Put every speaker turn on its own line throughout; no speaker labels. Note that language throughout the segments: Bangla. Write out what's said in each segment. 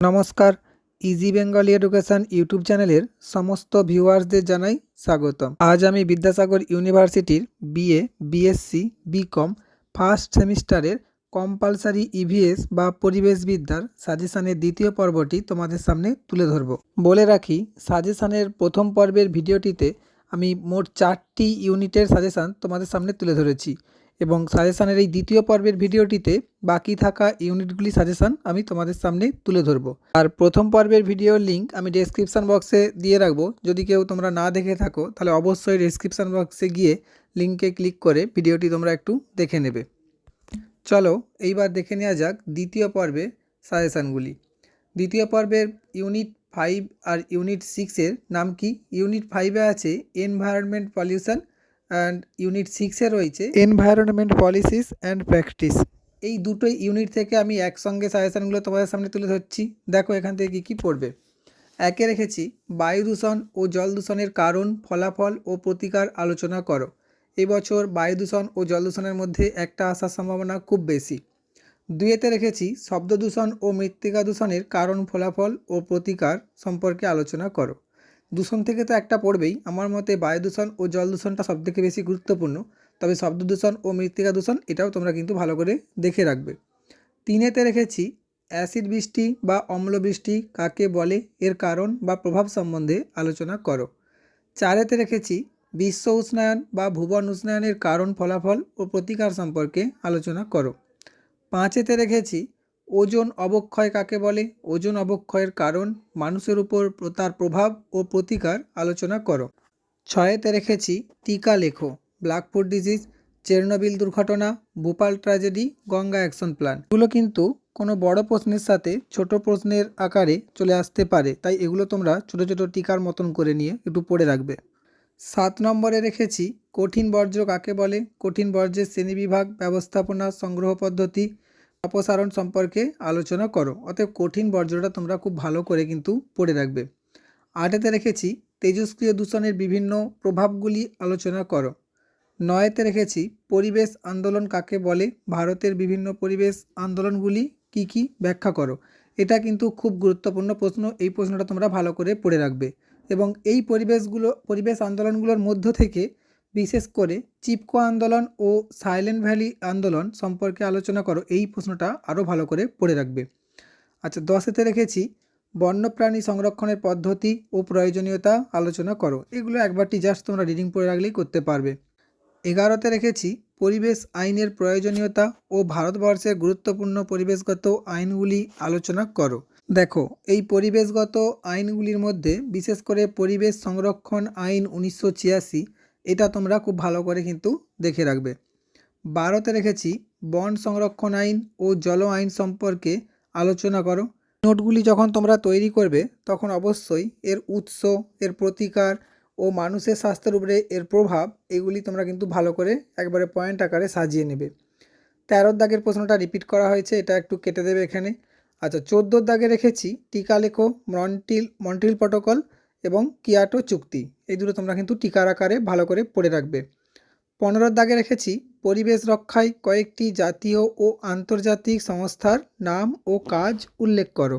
নমস্কার ইজি বেঙ্গলি এডুকেশন ইউটিউব চ্যানেলের সমস্ত ভিউয়ার্সদের জানাই স্বাগতম। আজ আমি বিদ্যাসাগর ইউনিভার্সিটির বিএ বিএসসি বিকম ফার্স্ট সেমিস্টারের কম্পালসারি ইভিএস বা পরিবেশবিদ্যার সাজেশানের দ্বিতীয় পর্বটি তোমাদের সামনে তুলে ধরব। বলে রাখি সাজেশানের প্রথম পর্বের ভিডিওটিতে আমি মোট চারটি ইউনিটের সাজেশান তোমাদের সামনে তুলে ধরেছি। এবং সাজেশানের এই দ্বিতীয় পর্বের ভিডিওটিতে বাকি থাকা ইউনিটগুলি সাজেশান আমি তোমাদের সামনে তুলে ধরবো। আর প্রথম পর্বের ভিডিওর লিঙ্ক আমি ডেসক্রিপশান বক্সে দিয়ে রাখব। যদি কেউ তোমরা না দেখে থাকো, তাহলে অবশ্যই ডেসক্রিপশান বক্সে গিয়ে লিঙ্কে ক্লিক করে ভিডিওটি তোমরা একটু দেখে নেবে। চলো, এইবার দেখে নেওয়া যাক দ্বিতীয় পর্বে সাজেশানগুলি। দ্বিতীয় পর্বের ইউনিট ফাইভ আর ইউনিট সিক্সের নাম কি? ইউনিট ফাইভে আছে এনভায়রনমেন্ট পলিউশন অ্যান্ড ইউনিট সিক্সে রয়েছে। এনভায়রনমেন্ট পলিসিস অ্যান্ড প্র্যাকটিস এই দুটোই ইউনিট থেকে আমি একসঙ্গে সাজেশানগুলো তোমাদের সামনে তুলে ধরছি। দেখো এখান থেকে কী কী পড়বে। একে রেখেছি বায়ু দূষণ ও জল দূষণের কারণ ফলাফল ও প্রতিকার আলোচনা করো। এবছর বায়ু দূষণ ও জল দূষণের মধ্যে একটা আসার সম্ভাবনা খুব বেশি। দুয়েতে রেখেছি শব্দ দূষণ ও মৃত্তিকা দূষণের কারণ ফলাফল ও প্রতিকার সম্পর্কে আলোচনা করো। দূষণ থেকে তো একটা পড়বেই। আমার মতে বায়ু দূষণ ও জল দূষণটা সবথেকে বেশি গুরুত্বপূর্ণ। তবে শব্দ দূষণ ও মৃত্তিকা দূষণ এটাও তোমরা কিন্তু ভালো করে দেখে রাখবে। তিনেতে রেখেছি, অ্যাসিড বৃষ্টি বা অম্ল বৃষ্টি কাকে বলে, এর কারণ বা প্রভাব সম্বন্ধে আলোচনা করো। চারেতে রেখেছি, বিশ্ব উষ্ণায়ন বা ভুবন উষ্ণায়নের কারণ, ফলাফল ও প্রতিকার সম্পর্কে আলোচনা করো। পাঁচেতে রেখেছি ওজন অবক্ষয় কাকে বলে? ওজন অবক্ষয়ের কারণ মানুষের উপর প্র- তার প্রভাব ও প্রতিকার আলোচনা করো। ছয়েতে রেখেছি টিকা লেখো। ব্ল্যাকফুট ডিজিজ, চেরনোবিল দুর্ঘটনা, Bhopal tragedy, Ganga action plan. এগুলো কিন্তু কোনো বড় প্রশ্নের সাথে ছোট প্রশ্নের আকারে চলে আসতে পারে, তাই এগুলো তোমরা ছোট ছোট টিকার মতন করে নিয়ে একটু পড়ে রাখবে। সাত নম্বরে রেখেছি কঠিন বর্জ্য কাকে বলে? কঠিন বর্জ্যের শ্রেণীবিভাগ ব্যবস্থাপনা, সংগ্রহ পদ্ধতি অপসারণ সম্পর্কে আলোচনা করো। অতএব কঠিন বর্জ্যটা তোমরা খুব ভালো করে কিন্তু পড়ে রাখবে। আটেতে রেখেছি, তেজস্ক্রিয় দূষণের বিভিন্ন প্রভাবগুলি আলোচনা করো। নয়েতে রেখেছি, পরিবেশ আন্দোলন কাকে বলে? ভারতের বিভিন্ন পরিবেশ আন্দোলনগুলি কি কি ব্যাখ্যা করো? এটা কিন্তু খুব গুরুত্বপূর্ণ প্রশ্ন, এই প্রশ্নটা তোমরা ভালো করে পড়ে রাখবে। এবং এই পরিবেশগুলো, পরিবেশ আন্দোলনগুলোর মধ্য থেকে বিশেষ করে চিপকো আন্দোলন ও সাইলেন্ট ভ্যালি আন্দোলন সম্পর্কে আলোচনা করো, এই প্রশ্নটা আরও ভালো করে পড়ে রাখবে। আচ্ছা দশেতে রেখেছি, বন্যপ্রাণী সংরক্ষণের পদ্ধতি ও প্রয়োজনীয়তা আলোচনা করো। এগুলো একবারটি জাস্ট তোমরা রিডিং পড়ে রাখলেই করতে পারবে। এগারোতে রেখেছি, পরিবেশ আইনের প্রয়োজনীয়তা ও ভারতবর্ষের গুরুত্বপূর্ণ পরিবেশগত আইনগুলি আলোচনা করো। দেখো, এই পরিবেশগত আইনগুলির মধ্যে বিশেষ করে পরিবেশ সংরক্ষণ আইন উনিশশো ছিয়াশি এটা তোমরা খুব ভালো করে কিন্তু দেখে রাখবে। বারোতে রেখেছি বন সংরক্ষণ আইন ও জল আইন সম্পর্কে আলোচনা করো। নোটগুলি যখন তোমরা তৈরি করবে, তখন অবশ্যই এর উৎস, এর প্রতিকার ও মানুষের স্বাস্থ্যের উপরে এর প্রভাব, এগুলি তোমরা কিন্তু ভালো করে একবারে পয়েন্ট আকারে সাজিয়ে নেবে। তেরোর দাগের প্রশ্নটা রিপিট করা হয়েছে, এটা একটু কেটে দেবে এখানে। আচ্ছা চোদ্দোর দাগে রেখেছি টিকা লেখো, মন্টিল মন্ট্রিল প্রটোকল এবং কিয়াটো চুক্তি। এই দুটো তোমরা কিন্তু টিকার আকারে ভালো করে পড়ে রাখবে। পনেরোর দাগে রেখেছি, পরিবেশ রক্ষায় কয়েকটি জাতীয় ও আন্তর্জাতিক সংস্থার নাম ও কাজ উল্লেখ করো।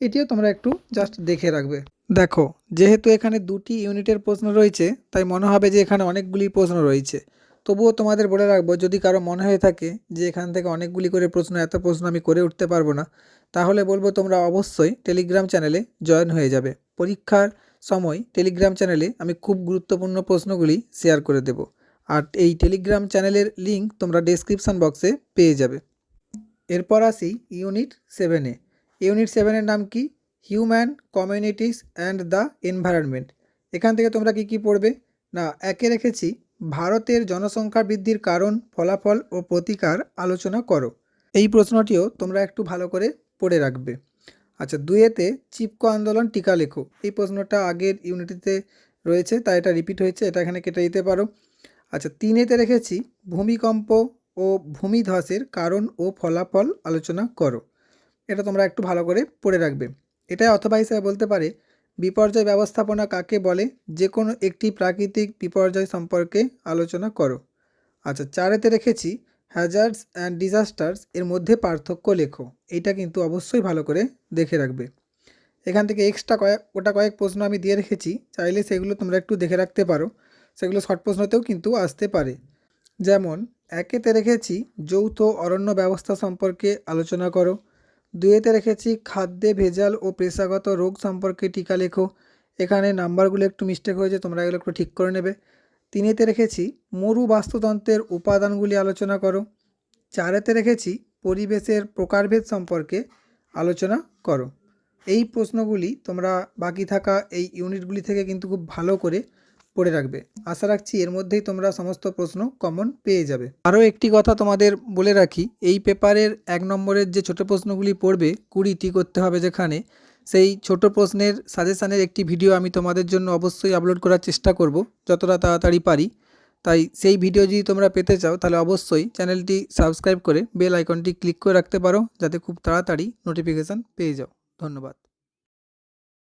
এটিও তোমরা একটু জাস্ট দেখে রাখবে। দেখো, যেহেতু এখানে দুটি ইউনিটের প্রশ্ন রয়েছে, তাই মনে হবে যে এখানে অনেকগুলি প্রশ্ন রয়েছে। তবুও তোমাদের বলে রাখব, যদি কারও মনে হয়ে থাকে যে এখান থেকে অনেকগুলি করে প্রশ্ন, এত প্রশ্ন আমি করে উঠতে পারব না, তাহলে বলব তোমরা অবশ্যই টেলিগ্রাম চ্যানেলে জয়েন হয়ে যাবে। পরীক্ষার সময় টেলিগ্রাম চ্যানেলে আমি খুব গুরুত্বপূর্ণ প্রশ্নগুলি শেয়ার করে দেব। আর এই টেলিগ্রাম চ্যানেলের লিঙ্ক তোমরা ডেসক্রিপশান বক্সে পেয়ে যাবে। এরপর আসি ইউনিট সেভেনে ইউনিট সেভেনের নাম কি? Human communities and the environment এখান থেকে তোমরা কি কি পড়বে? না, একে রেখেছি, ভারতের জনসংখ্যা বৃদ্ধির কারণ, ফলাফল ও প্রতিকার আলোচনা করো। এই প্রশ্নটিও তোমরা একটু ভালো করে পড়ে রাখবে। আচ্ছা দুয়েতে চিপকো আন্দোলন টিকা লেখো। এই প্রশ্নটা আগের ইউনিটিতে রয়েছে, তাই এটা রিপিট হয়েছে, এটা এখানে কেটে দিতে পারো। আচ্ছা তিনেতে রেখেছি, ভূমিকম্প ও ভূমিধসের কারণ ও ফলাফল আলোচনা করো। এটা তোমরা একটু ভালো করে পড়ে রাখবে। এটাই অথবা হিসেবে বলতে পারে, বিপর্যয় ব্যবস্থাপনা কাকে বলে? যে কোনো একটি প্রাকৃতিক বিপর্যয় সম্পর্কে আলোচনা করো। আচ্ছা চারেতে রেখেছি হ্যাজার্ডস অ্যান্ড ডিজাস্টার্স এর মধ্যে পার্থক্য লেখো। এইটা কিন্তু অবশ্যই ভালো করে দেখে রাখবে। এখান থেকে এক্সট্রা কয়েক, ওটা কয়েক প্রশ্ন আমি দিয়ে রেখেছি। চাইলে সেগুলো তোমরা একটু দেখে রাখতে পারো। সেগুলো শর্ট প্রশ্নতেও কিন্তু আসতে পারে। যেমন, একেতে রেখেছি যৌথ অরণ্য ব্যবস্থা সম্পর্কে আলোচনা করো। দুয়েতে রেখেছি খাদ্যে ভেজাল ও পেশাগত রোগ সম্পর্কে টিকা লেখো। এখানে নাম্বারগুলো একটু মিস্টেক হয়েছে, তোমরা এগুলো একটু ঠিক করে নেবে। তিনেতে রেখেছি মরু বাস্তুতন্ত্রের উপাদানগুলি আলোচনা করো। চারেতে রেখেছি পরিবেশের প্রকারভেদ সম্পর্কে আলোচনা করো। এই প্রশ্নগুলি তোমরা বাকি থাকা এই ইউনিটগুলি থেকে কিন্তু খুব ভালো করে পড়ে রাখবে। আশা রাখছি এর মধ্যেই তোমরা সমস্ত প্রশ্ন কমন পেয়ে যাবে। আরও একটি কথা তোমাদের বলে রাখি, এই পেপারের এক নম্বরের যে ছোট প্রশ্নগুলি পড়বে, কুড়িটি করতে হবে যেখানে সেই ছোট প্রশ্নের সাজেশানের একটি ভিডিও আমি তোমাদের জন্য অবশ্যই আপলোড করার চেষ্টা করব, যতটা তাড়াতাড়ি পারি। তাই সেই ভিডিও যদি তোমরা পেতে চাও, তাহলে অবশ্যই চ্যানেলটি সাবস্ক্রাইব করে বেল আইকনটি ক্লিক করে রাখতে পারো, যাতে খুব তাড়াতাড়ি নোটিফিকেশান পেয়ে যাও। ধন্যবাদ।